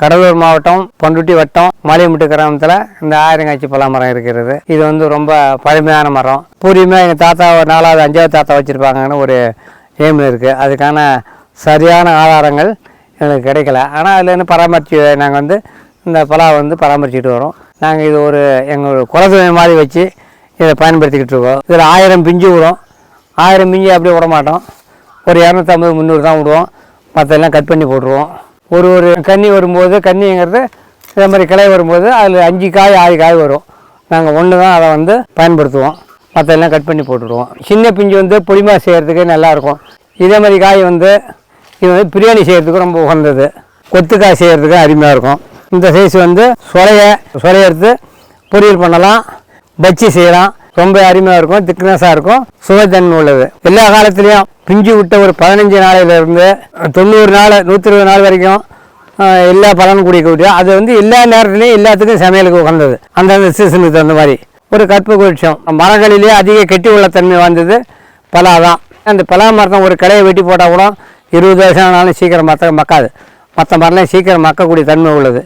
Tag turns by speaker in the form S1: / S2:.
S1: கடலூர் மாவட்டம் பண்ருட்டி வட்டம் மாலியமுட்டு கிராமத்தில் இந்த ஆயிரங்காய்ச்சி பலா மரம் இருக்கிறது. இது வந்து ரொம்ப பழமையான மரம். பூர்வீகமாக எங்கள் தாத்தா ஒரு நாலாவது அஞ்சாவது தாத்தா வச்சுருப்பாங்கன்னு ஒரு எய்மில் இருக்குது அதுக்கான சரியான ஆதாரங்கள் எங்களுக்கு கிடைக்கல. ஆனால் அதில் இருந்து பராமரித்து நாங்கள் வந்து இந்த பலா வந்து பராமரிச்சுட்டு வரோம். நாங்கள் இது ஒரு எங்கள் குலதெய்வம் மாதிரி வச்சு இதை பயன்படுத்திக்கிட்டு இருக்கோம். இதில் ஆயிரம் பிஞ்சு விடும். ஆயிரம் பிஞ்சு அப்படியே விட மாட்டோம் ஒரு இரநூத்தம்பது முந்நூறு தான் விடுவோம். மற்றெல்லாம் கட் பண்ணி போட்டுருவோம். ஒரு ஒரு கன்னி வரும்போது கன்னிங்கிறது இதே மாதிரி கிளை வரும்போது அதில் அஞ்சு காய் ஆறு காய் வரும். நாங்கள் ஒன்று தான் அதை வந்து பயன்படுத்துவோம். மற்றெல்லாம் கட் பண்ணி போட்டுருவோம் சின்ன பிஞ்சு வந்து புளிமா செய்கிறதுக்கு நல்லாயிருக்கும் இதே மாதிரி காய் வந்து இது வந்து பிரியாணி செய்கிறதுக்கு ரொம்ப உகந்தது. கொத்துக்காய் செய்கிறதுக்கு அருமையாக இருக்கும். இந்த சைஸ் வந்து சொலைய சொலையெடுத்து பொரியல் பண்ணலாம் பஜ்ஜி செய்யலாம். ரொம்ப அருமையாக இருக்கும் திக்னஸாக இருக்கும் சுவைத்தன்மை உள்ளது. எல்லா காலத்துலேயும் பிஞ்சு விட்ட ஒரு பதினஞ்சு நாளையிலேருந்து தொண்ணூறு நாள் நூற்றி இருபது நாள் வரைக்கும் எல்லா பலனும் குடிக்கக்கூடிய அது வந்து எல்லா நேரத்துலையும் எல்லாத்துக்கும் சமையலுக்கு உகந்தது. அந்தந்த சீசனுக்கு தகுந்த மாதிரி. ஒரு கற்பு குறிச்சம் மரங்களிலே அதிக கெட்டி உள்ள தன்மை வந்தது பலா தான் அந்த பலா மரத்தை ஒரு கிளையை வெட்டி போட்டால் கூட இருபது வருஷம் ஆனாலும் சீக்கிரம் மற்ற மக்காது. மற்ற மரம்லாம் சீக்கிரம் மக்கக்கூடிய தன்மை உள்ளது.